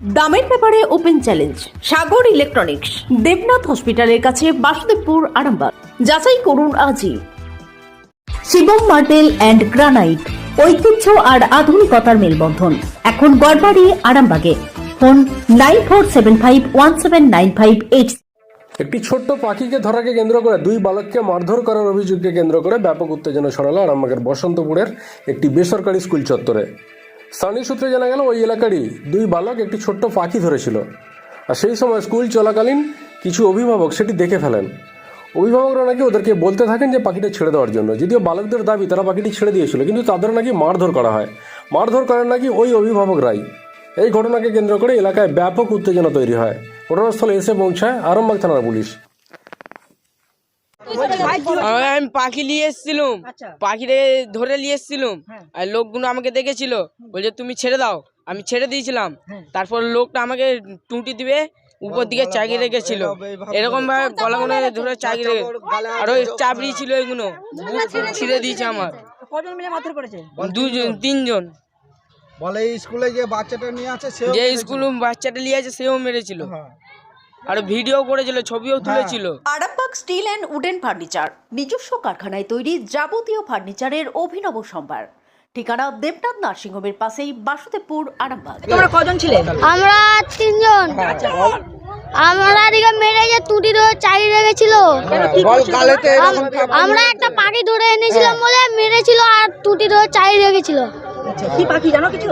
দামের ব্যাপারে open challenge, Sagar electronics, Debnath হসপিটালের কাছে বাসুদেবপুর, আরামবাগ। যাচাই করুন আজই। শিবম মার্টেল অ্যান্ড গ্রানাইট, ঐতিহ্য আর আধুনিকতার মেলবন্ধন। এখন গড়বাড়ি, আরামবাগে। Phone nine four seven five one seven nine five eight. একটি ছোট্ট পাখিকে ধরাকে কেন্দ্র করে দুই বালককে মারধর করার অভিযোগকে কেন্দ্র করে ব্যাপক উত্তেজনা ছড়ালো আরামবাগের বসন্তপুরের একটি বেসরকারি স্কুল চত্বরে। স্থানীয় সূত্রে জানা গেল ওই এলাকারই দুই বালক একটি ছোট্ট পাখি ধরেছিল। আর সেই সময় স্কুল চলাকালীন কিছু অভিভাবক সেটি দেখে ফেলেন। অভিভাবকরা নাকি ওদেরকে বলতে থাকেন যে পাখিটা ছেড়ে দেওয়ার জন্য। যদিও বালকদের দাবি তারা পাখিটি ছেড়ে দিয়েছিল, কিন্তু তাদের নাকি মারধর করা হয়। মারধর করেন নাকি ওই অভিভাবকরাই। এই ঘটনাকে কেন্দ্র করে এলাকায় ব্যাপক উত্তেজনা তৈরি হয়। ঘটনাস্থলে এসে পৌঁছায় আরামবাগ থানার পুলিশ। আমি পাখি নিয়ে এসেছিলাম। পাখিরে ধরে নিয়ে এসেছিলাম। আর লোকগুলো আমাকে দেখেছিল। বলছে তুমি ছেড়ে দাও। আমি ছেড়ে দিয়েছিলাম। তারপর লোকটা আমাকে টুটি দিবে উপর দিকে চাগিয়ে রেখেছিল। এরকম ভাবে গলা গলা ধরে চাগিয়ে রেখে আর ওই চাবড়ি ছিল এগুলো। ছিঁড়ে দিয়েছে আমার। দুজন তিনজন। বলে স্কুলে যে বাচ্চাটা নিয়ে আছে সেও যে স্কুল বাচ্চাটা নিয়ে আছে সেও মেরেছিল। হ্যাঁ। আর ভিডিও করেছিল ছবিও তুলেছিল। Arambagh steel and wooden furniture নিজস্ব কারখানায় তৈরি যাবতীয় ফার্নিচারের অভিনব সম্ভার। ঠিকানা দেবনাথ নার্সিংহোমের পাশেই বাসুদেবপুর আরামবাগ। তোমরা কজন ছিলে? আমরা তিনজন। আমরা এদিকে মেরে যে তুটি ধরে চালিয়ে রেখেছিল। বল গালেতে আমরা একটা পাখি ধরে এনেছিলাম বলে মেরেছিল আর তুটি ধরে চালিয়ে রেখেছিল। কি পাখি জানো কিছু?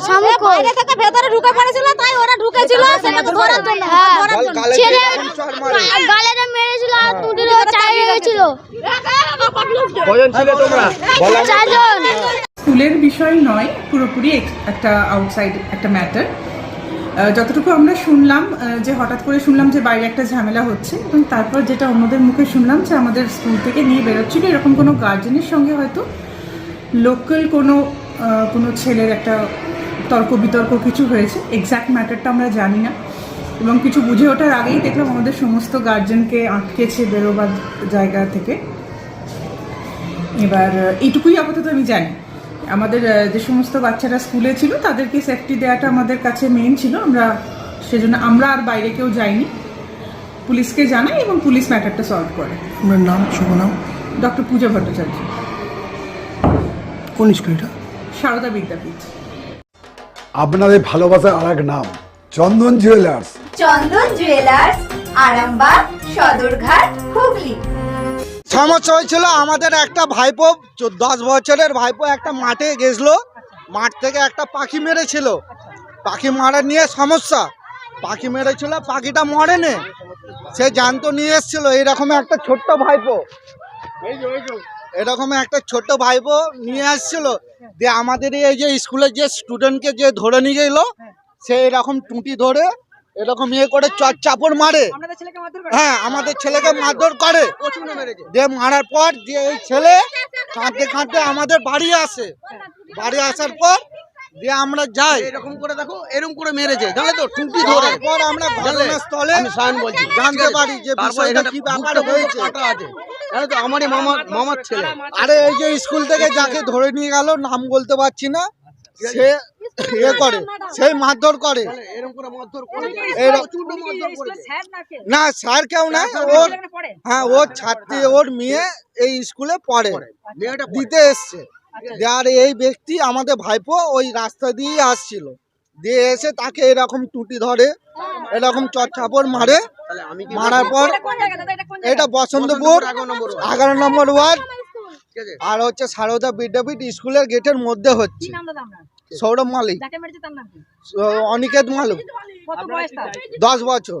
শামুকল থেকে ভেতরে ঢুকে পড়েছিল তাই ওরা ঢুকেছিল সেটাকে ধরার জন্য। হ্যাঁ বল গালে ছেলে গালেটা মেরেছিল আর তুটি ধরে চালিয়ে রেখেছিল চারজন স্কুলের বিষয় নয় পুরোপুরি একটা আউটসাইড একটা ম্যাটার যতটুকু আমরা শুনলাম আহ, যে হঠাৎ করে শুনলাম যে বাইরে একটা ঝামেলা হচ্ছে এবং তারপর যেটা অন্যদের মুখে শুনলাম যে আমাদের স্কুল থেকে নিয়ে বেরোচ্ছিল এরকম কোনো গার্জেনের সঙ্গে হয়তো লোকাল কোনো কোনো ছেলের একটা তর্ক বিতর্ক কিছু হয়েছে এক্স্যাক্ট ম্যাটারটা আমরা জানি না। এবং কিছু বুঝে ওঠার আগেই দেখলাম আমাদের সমস্ত গার্জেনকে আটকেছে বেরোবার জায়গা থেকে। এবার এইটুকুই আপাতত আমি জানি। আমাদের যে সমস্ত বাচ্চারা স্কুলে ছিল তাদেরকে সেফটি দেওয়াটা আমাদের কাছে মেন ছিল। আমরা সেজন্য আমরা আর বাইরে কেউ যাইনি। পুলিশকে জানাই এবং পুলিশ ম্যাটারটা সলভ করে। আপনার নাম শুভ নাম? ডক্টর পূজা ভট্টাচার্য। কোন স্কুল এটা? সারদা বিদ্যাপীঠ। আপনাদের ভালোবাসার আর এক নাম চন্দন জুয়েলার্স। চন্দন জুয়েলার্স আরামবাগ সদরঘাট হুগলি। সমস্যা হয়েছিল আমাদের একটা ভাইপো দশ বছরের ভাইপো একটা মাঠে গেছিল। মাঠ থেকে একটা পাখি মেরেছিল। পাখি মারা নিয়ে সমস্যা। পাখি মেরেছিল পাখিটা মরেনি। সে জানতো নিয়ে এসেছিল এইরকম একটা ছোট্ট ভাইপো। এরকম একটা ছোট্ট ভাইপো নিয়ে আসছিল দিয়ে আমাদের এই যে স্কুলের যে স্টুডেন্টকে যে ধরে নিয়ে গেল সে এরকম টুটি ধরে এরকম ইয়ে করে চট চাপড় মারে। আপনাদের ছেলেকে মারধর করে? হ্যাঁ আমাদের ছেলেকে মারধর করে। দিয়ে মারার পর দিয়ে এই ছেলে কাঁদতে কাঁদতে আমাদের বাড়ি আসে। বাড়ি আসার পর দিয়ে আমরা যাই। এরকম করে দেখো এরকম করে মেরেছে। জানলে তো টুটি ধরে। পর আমরা ঘটনাস্থলে আমি সায়ন বলছি। জানতে পারি যে বিষয়টা কি ব্যাপার হয়েছে। জানো তো আমারই মামা মামার ছেলে। আরে এই যে স্কুল থেকে যাকে ধরে নিয়ে গেল নাম বলতে পারছি না। সে ইয়ে করে সেই মারধর করে। না স্যার কেউ না ওর হ্যাঁ ওর ছাত্রী ওর মেয়ে এই স্কুলে পড়ে। দিতে এসছে। দিয়ে আর এই ব্যক্তি আমাদের ভাইপো ওই রাস্তা দিয়ে আসছিল। দিয়ে এসে তাকে এরকম টুটি ধরে এরকম চচ্চাপড় মারে মারার পর এটা কোন জায়গা দাদা এটা কোন এটা বসন্তপুর এগারো নম্বর ওয়ার্ড। আর হচ্ছে সারদা বিদ্যাপীঠ স্কুলের গেটের মধ্যে হচ্ছে। সৌরভ মালিক। যাকে মেরেছে তার নাম কি? অনিকেত মালিক। কত বয়স তার? দশ বছর।